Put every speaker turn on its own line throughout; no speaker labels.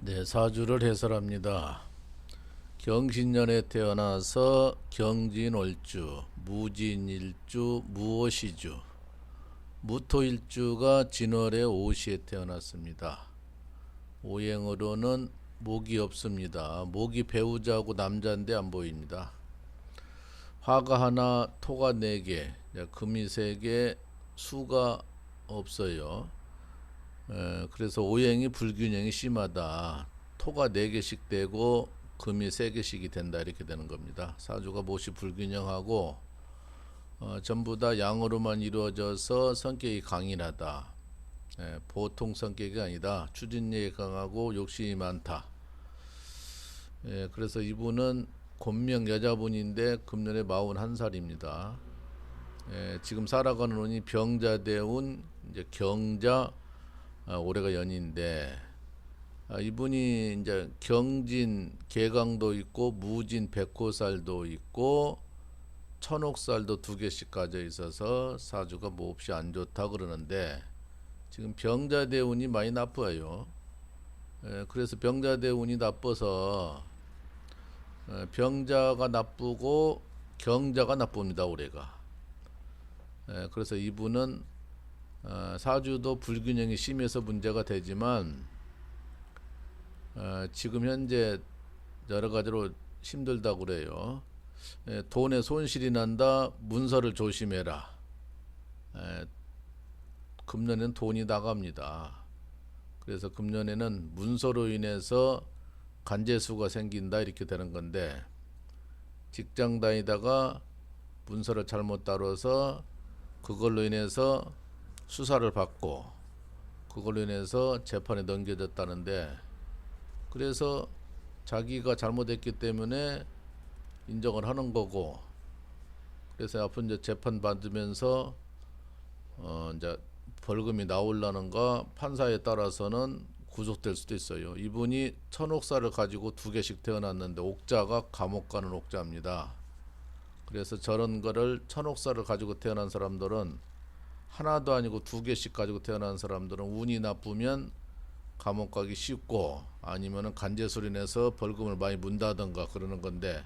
네, 사주를 해설합니다. 경신년에 태어나서 경진월주, 무진일주, 무오시주, 무토일주가 진월의 오시에 태어났습니다. 오행으로는 목이 없습니다. 목이 배우자고 남자인데 안 보입니다. 화가 하나, 토가 네 개, 금이 세 개, 수가 없어요. 에, 그래서 오행이 불균형이 심하다. 토가 네 개씩 되고 금이 세 개씩이 된다 이렇게 되는 겁니다. 사주가 못이 불균형하고 어, 전부 다 양으로만 이루어져서 성격이 강인하다. 에, 보통 성격이 아니다. 추진력이 강하고 욕심이 많다. 예, 그래서 이분은 곤명 여자분인데 금년에 41살입니다. 예, 지금 살아가는 운이 병자대운 이제 경자 아, 올해가 연인데 아, 이분이 이제 경진 개강도 있고 무진 백호살도 있고 천옥살도 두 개씩 가져 있어서 사주가 몹시 안 좋다 그러는데 지금 병자대운이 많이 나빠요. 에, 그래서 병자대운이 나빠서 에, 병자가 나쁘고 경자가 나쁩니다 올해가. 에, 그래서 이분은 어, 사주도 불균형이 심해서 문제가 되지만 어, 지금 현재 여러 가지로 힘들다 그래요. 에, 돈에 손실이 난다. 문서를 조심해라. 에, 금년에는 돈이 나갑니다. 그래서 금년에는 문서로 인해서 간제수가 생긴다 이렇게 되는 건데 직장 다니다가 문서를 잘못 다뤄서 그걸로 인해서 수사를 받고 그걸로 인해서 재판에 넘겨졌다는데 그래서 자기가 잘못했기 때문에 인정을 하는 거고 그래서 앞으로 이제 재판 받으면서 어 이제 벌금이 나올라는가 판사에 따라서는 구속될 수도 있어요. 이분이 천옥사를 가지고 두 개씩 태어났는데 옥자가 감옥 가는 옥자입니다. 그래서 저런 거를 천옥사를 가지고 태어난 사람들은 하나도 아니고 두 개씩 가지고 태어난 사람들은 운이 나쁘면 감옥 가기 쉽고 아니면은 간제소리 내서 벌금을 많이 문다던가 그러는 건데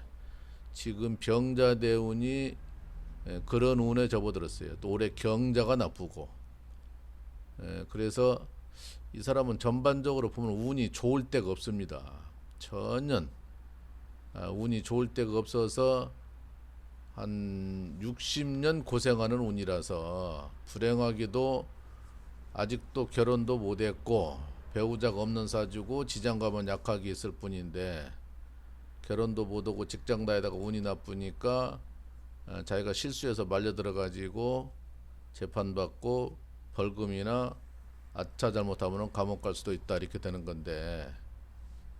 지금 병자 대운이 예, 그런 운에 접어들었어요. 또 올해 경자가 나쁘고 예, 그래서 이 사람은 전반적으로 보면 운이 좋을 때가 없습니다. 전혀 아, 운이 좋을 때가 없어서 한 60년 고생하는 운이라서 불행하기도 아직도 결혼도 못했고 배우자가 없는 사주고 지장감은 약하게 있을 뿐인데 결혼도 못하고 직장 다니다가 운이 나쁘니까 어, 자기가 실수해서 말려 들어가지고 재판받고 벌금이나 아차 잘못하면 감옥 갈 수도 있다 이렇게 되는 건데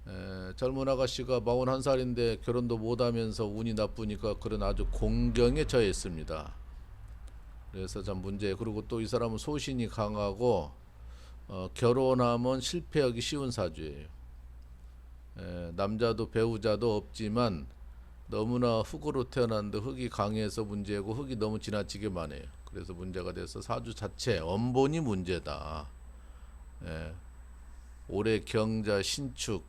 에, 젊은 아가씨가 41살인데 결혼도 못하면서 운이 나쁘니까 그런 아주 공경에 처해 있습니다. 그래서 참 문제. 그리고 또 이 사람은 소신이 강하고 어, 결혼하면 실패하기 쉬운 사주예요. 에, 남자도 배우자도 없지만 너무나 흙으로 태어났는데 흙이 강해서 문제고 흙이 너무 지나치게 많아요. 그래서 문제가 돼서 사주 자체 원본이 문제다. 예, 올해 경자 신축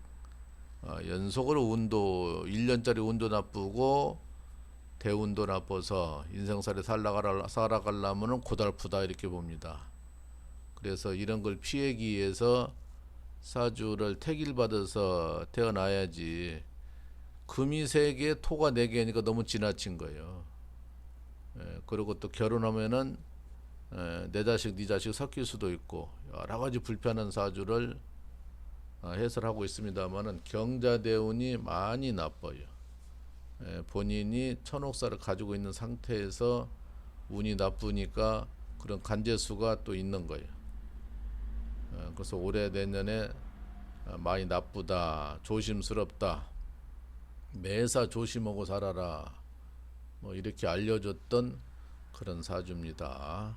어, 연속으로 운도 1년짜리 운도 나쁘고 대운도 나빠서 인생살이 살아가라, 살아가려면 고달프다 이렇게 봅니다. 그래서 이런 걸 피하기 위해서 사주를 택일 받아서 태어나야지 금이 세 개, 토가 네 개니까 너무 지나친 거예요. 예, 그리고 또 결혼하면은 에, 내 자식, 네 자식 섞일 수도 있고 여러 가지 불편한 사주를 어, 해설하고 있습니다만은 경자대운이 많이 나빠요. 에, 본인이 천옥사를 가지고 있는 상태에서 운이 나쁘니까 그런 간제수가 또 있는 거예요. 에, 그래서 올해 내년에 어, 많이 나쁘다, 조심스럽다, 매사 조심하고 살아라. 뭐 이렇게 알려줬던 그런 사주입니다.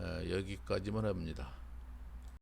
에, 여기까지만 합니다.